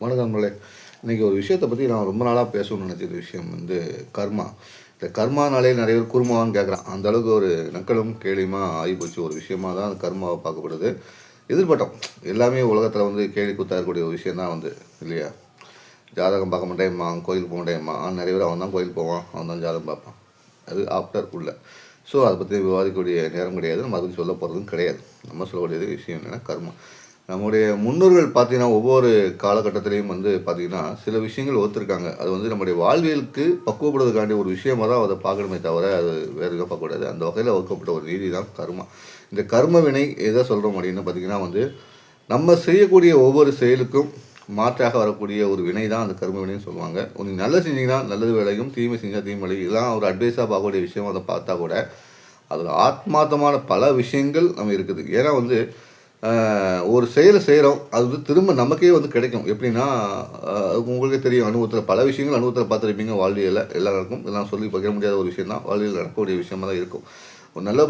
வணக்கங்களே இன்றைக்கி ஒரு விஷயத்தை பற்றி நான் ரொம்ப நாளாக பேசணும்னு நினச்ச விஷயம் வந்து கர்மா. இந்த கர்மானாலே நிறைய பேர் குருமாவான்னு கேட்குறான் அந்த அளவுக்கு ஒரு நக்கலும் கேலியுமா ஆகிப்போச்சு ஒரு விஷயமா தான் அந்த கர்மாவை பார்க்கப்படுது. எதிர்பட்டோம். எல்லாமே உலகத்தில் வந்து கேலி குத்தா இருக்கக்கூடிய ஒரு விஷயம் தான் வந்து இல்லையா? ஜாதகம் பார்க்க மாட்டேம்மா அவன் கோயில் போக மாட்டேம்மா நிறைய பேர் அவன் தான் கோயில் போவான் அவன் தான் ஜாதகம் பார்ப்பான். அது ஆஃப்டர் உள்ள. ஸோ அதை பற்றி விவாதிக்கக்கூடிய நேரம் கிடையாது. நம்ம அதுக்கு சொல்ல போகிறதும் கிடையாது. நம்ம சொல்லக்கூடியது விஷயம் என்னென்னா கர்மா. நம்முடைய முன்னோர்கள் பார்த்தீங்கன்னா ஒவ்வொரு காலகட்டத்திலையும் வந்து பார்த்தீங்கன்னா சில விஷயங்கள் ஒத்துருக்காங்க. அது வந்து நம்முடைய வாழ்வியலுக்கு பக்குவப்படுவதற்காண்டி ஒரு விஷயமாக தான் அதை பார்க்கணுமே தவிர அது வேறு எதுவும் பார்க்கக்கூடாது. அந்த வகையில் ஒதுக்கப்பட்ட ஒரு நீதி தான் கர்மா. இந்த கர்ம வினை எதை சொல்கிறோம் அப்படின்னு பார்த்தீங்கன்னா வந்து நம்ம செய்யக்கூடிய ஒவ்வொரு செயலுக்கும் மாற்றாக வரக்கூடிய ஒரு வினை தான் அந்த கர்ம வினைன்னு சொல்லுவாங்க. நீங்கள் நல்லது செஞ்சீங்கன்னா நல்லது விளையும். தீமை செஞ்சால் தீமை விளையும். இதெல்லாம் ஒரு அட்வைஸாக பார்க்கக்கூடிய விஷயம் அதை பார்த்தா கூட அதில் ஆத்மார்த்தமான பல விஷயங்கள் நம்ம இருக்குது. ஏன்னா வந்து ஒரு செயலை செய்கிறோம் அது வந்து திரும்ப நமக்கே வந்து கிடைக்கும். எப்படின்னா உங்களுக்கே தெரியும் அனுபவத்தில் பல விஷயங்கள் அனுபவத்தில் பார்த்துருப்பீங்க வாழ்வியலில் எல்லாருக்கும். இதெல்லாம் சொல்லி பகிர முடியாத ஒரு விஷயம் தான் வாழ்வியல் நடக்கக்கூடிய விஷயமாக தான் இருக்கும். ஒரு நல்ல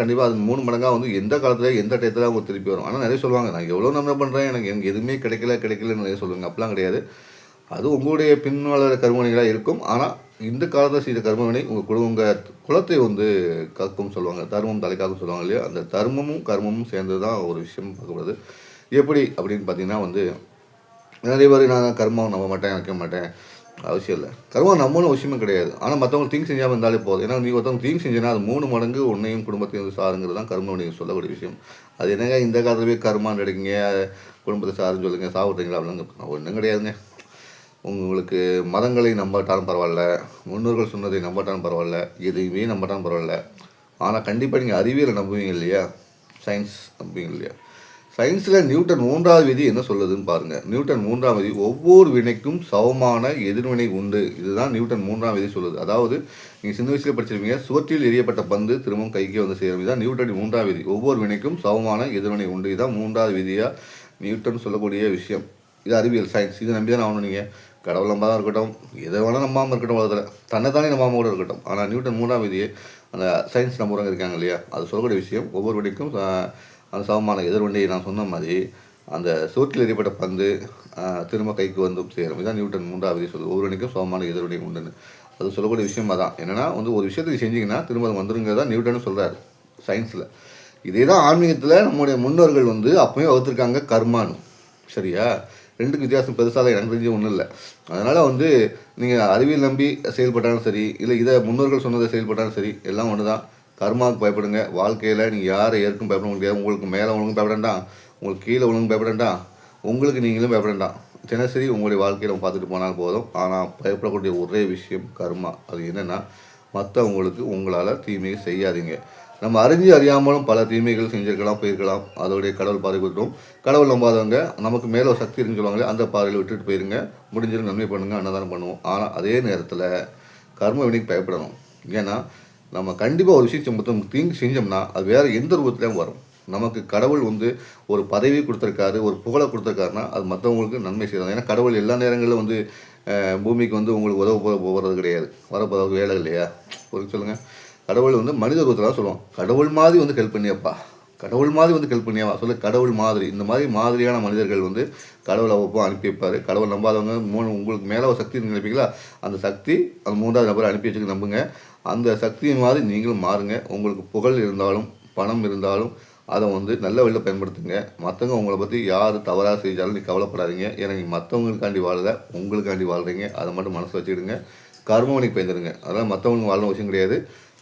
கண்டிப்பாக அது மூணு மடங்காக வந்து எந்த காலத்தில் எந்த டயத்தில் அவங்க திருப்பி வரும். ஆனால் நிறைய சொல்லுவாங்க நான் எவ்வளோ நம்ம பண்ணுறேன் எனக்கு எனக்கு எதுவுமே கிடைக்கல கிடைக்கலன்னு நிறைய சொல்லுவாங்க. அப்படிலாம் கிடையாது. அது உங்களுடைய பின்வளர கருமணிகளாக இருக்கும். ஆனால் இந்த காலத்தில் செய்த கர்மவினை உங்கள் குடும்ப உங்கள் குலத்தை வந்து கற்கும் சொல்லுவாங்க. தர்மம் தலைக்காக்கும் சொல்லுவாங்க இல்லையா? அந்த தர்மமும் கர்மமும் சேர்ந்து தான் ஒரு விஷயம் பார்க்கப்படுது. எப்படி? அப்படின்னு பார்த்தீங்கன்னா வந்து நிறைய பேர் நான் கர்மம் நம்ப மாட்டேன் வைக்க மாட்டேன். அவசியம் இல்லை. கர்மம் நம்மளும் அவசியமே கிடையாது. ஆனால் மற்றவங்க தீங்கு செஞ்சாமல் இருந்தாலே போதும். ஏன்னா நீ ஒருத்தவங்க தீங்கு செஞ்சேன்னா அது மூணு மடங்கு உன்னையும் குடும்பத்தையும் வந்து சாருங்கிறது தான் கர்மம் நீங்கள் சொல்லக்கூடிய விஷயம். அது என்னங்க இந்த காலத்துலேயே கர்மான்னு எடுக்கீங்க? குடும்பத்தை சாருன்னு சொல்லுங்கள் சாப்பிட்றீங்களா? அப்படின்னு ஒன்றும் கிடையாதுங்க. உங்களுக்கு மதங்களை நம்பட்டாலும் பரவாயில்ல முன்னோர்கள் சொன்னதை நம்பட்டாலும் பரவாயில்ல எதையுமே நம்பட்டாலும் பரவாயில்ல. ஆனால் கண்டிப்பாக நீங்கள் அறிவியலை நம்புவீங்க இல்லையா? சயின்ஸ் நம்புவீங்க இல்லையா? சயின்ஸில் நியூட்டன் மூன்றாவது விதி என்ன சொல்லுதுன்னு பாருங்கள் நியூட்டன் மூன்றாம் விதி ஒவ்வொரு வினைக்கும் சமமான எதிர்வினை உண்டு. இதுதான் நியூட்டன் மூன்றாம் விதி சொல்லுது. அதாவது நீங்கள் சின்ன வயசில் படிச்சிருப்பீங்க சுவற்றில் எரியப்பட்ட பந்து திரும்பவும் கைக்கு வந்து சேரும். இதுதான் நியூட்டன் மூன்றாம் விதி. ஒவ்வொரு வினைக்கும் சமமான எதிர்வினை உண்டு. இதுதான் மூன்றாவது விதியாக நியூட்டன் சொல்லக்கூடிய விஷயம். இது அறிவியல் சயின்ஸ் இது நம்பி தான் ஆகணும் நீங்கள் கடவுள் நம்பாதான் இருக்கட்டும் எதை வேணால் நம்பாமல் இருக்கட்டும் உலகத்தில். தன்னைத்தானே நம்பாமல் கூட இருக்கட்டும். ஆனால் நியூட்டன் மூணாம் விதியை அந்த சயின்ஸ் நம்புறவங்க இருக்காங்க இல்லையா? அது சொல்லக்கூடிய விஷயம் ஒவ்வொரு விடைக்கும் அந்த சமமான எதிர்வண்டியை நான் சொன்ன மாதிரி அந்த சோற்றில் எறியப்பட்ட பந்து திரும்ப கைக்கு வந்து சேரும். இதான் நியூட்டன் மூன்றாவது சொல்லுது. ஒவ்வொரு வினைக்கும் சமமான எதிர்வினை உண்டுன்னு. அது சொல்லக்கூடிய விஷயம் தான் என்னன்னா வந்து ஒரு விஷயத்தை செஞ்சீங்கன்னா திரும்ப அது வந்துருங்கிறதா நியூட்டன் சொல்கிறாரு சயின்ஸில் இதே தான் ஆன்மீகத்தில் நம்முடைய முன்னோர்கள் வந்து அப்பவே வகுத்துருக்காங்க கர்மான்னு. சரியா? ரெண்டுக்கு வித்தியாசம் பெருசாக எனக்கு தெரிஞ்சு ஒன்றும் இல்லை. அதனால் வந்து நீங்கள் அறிவியல் நம்பி செயல்பட்டாலும் சரி இல்லை இதை முன்னோர்கள் சொன்னதை செயல்பட்டாலும் சரி எல்லாம் ஒன்று தான் கர்மாவுக்கு பயப்படுங்க. வாழ்க்கையில் நீங்கள் யாரை ஏற்கும் பயப்பட முடியாது. உங்களுக்கு மேலே உனக்கும் பயப்பட வேண்டாம். உங்களுக்கு கீழே உனக்கும் பயப்பட வேண்டாம். உங்களுக்கு நீங்களும் பயப்பட வேண்டாம். தினசரி உங்களுடைய வாழ்க்கையில் பார்த்துட்டு போனால் போதும். ஆனால் பயப்படக்கூடிய ஒரே விஷயம் கர்மா. அது என்னென்னா மற்றவங்களுக்கு உங்களால் தீமையை செய்யாதீங்க. நம்ம அறிஞ்சு அறியாமலும் பல தீமைகள் செஞ்சிருக்கலாம் போயிருக்கலாம். அதோடைய கடவுள் பாதை விட்டுரும் கடவுள் நம்பாதவங்க நமக்கு மேலே ஒரு சக்தி இருக்குன்னு சொல்லுவாங்களே அந்த பாதையில் விட்டுட்டு போயிருங்க. முடிஞ்சிடும் நன்மை பண்ணுங்க அன்னதானம் பண்ணுவோம். ஆனால் அதே நேரத்தில் கர்ம வினைக்கு பயப்படணும். ஏன்னா நம்ம கண்டிப்பாக ஒரு விஷயம் மொத்தம் தீங்கு செஞ்சோம்னா அது வேறு எந்த ரூபத்துலையும் வரும். நமக்கு கடவுள் வந்து ஒரு பதவி கொடுத்துருக்காரு ஒரு புகழை கொடுத்துருக்காருன்னா அது மற்றவங்களுக்கு நன்மை செய்யலாம். ஏன்னா கடவுள் எல்லா நேரங்களிலும் வந்து பூமிக்கு வந்து உங்களுக்கு உதவ போகிறது கிடையாது. வரப்போகிறது வேலை இல்லையா? ஒரு சொல்லுங்கள் கடவுள் வந்து மனித ரூபத்தில் சொல்லுவோம் கடவுள் மாதிரி வந்து ஹெல்ப் பண்ணியப்பா. கடவுள் மாதிரி வந்து ஹெல்ப் பண்ணியாவா சொல்ல கடவுள் மாதிரி. இந்த மாதிரி மாதிரியான மனிதர்கள் வந்து கடவுள் அவ்வப்போ அனுப்பி வைப்பார். கடவுள் நம்பாதவங்க மூணு உங்களுக்கு மேலே ஒரு சக்தி நினைப்பீங்களா? அந்த சக்தி அந்த மூன்றாவது நபரை அனுப்பி வச்சுக்க நம்புங்க. அந்த சக்தியின் மாதிரி நீங்களும் மாறுங்க. உங்களுக்கு புகழ் இருந்தாலும் பணம் இருந்தாலும் அதை வந்து நல்ல வழியில் பயன்படுத்துங்க. மற்றவங்க உங்களை பற்றி யார் தவறாக செஞ்சாலும் நீ கவலைப்படாதீங்க. ஏன்னா நீங்கள் மற்றவங்களுக்காண்டி வாழல உங்களுக்காண்டி வாழ்கிறீங்க அதை மட்டும் மனசு வச்சுக்கிடுங்க. கர்மவனிக்கு பயந்துடுங்க அதனால் மற்றவங்களுக்கு வாழணும் அவசியம் கிடையாது.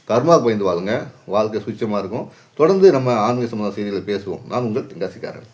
கர்மாவுக்கு பயந்து வாழுங்க. வாழ்க்கை சுச்சமாக இருக்கும். தொடர்ந்து நம்ம ஆன்மீக சம்பந்த செய்திகளை பேசுவோம். நான் உங்கள் தென்காசிக்காரன்.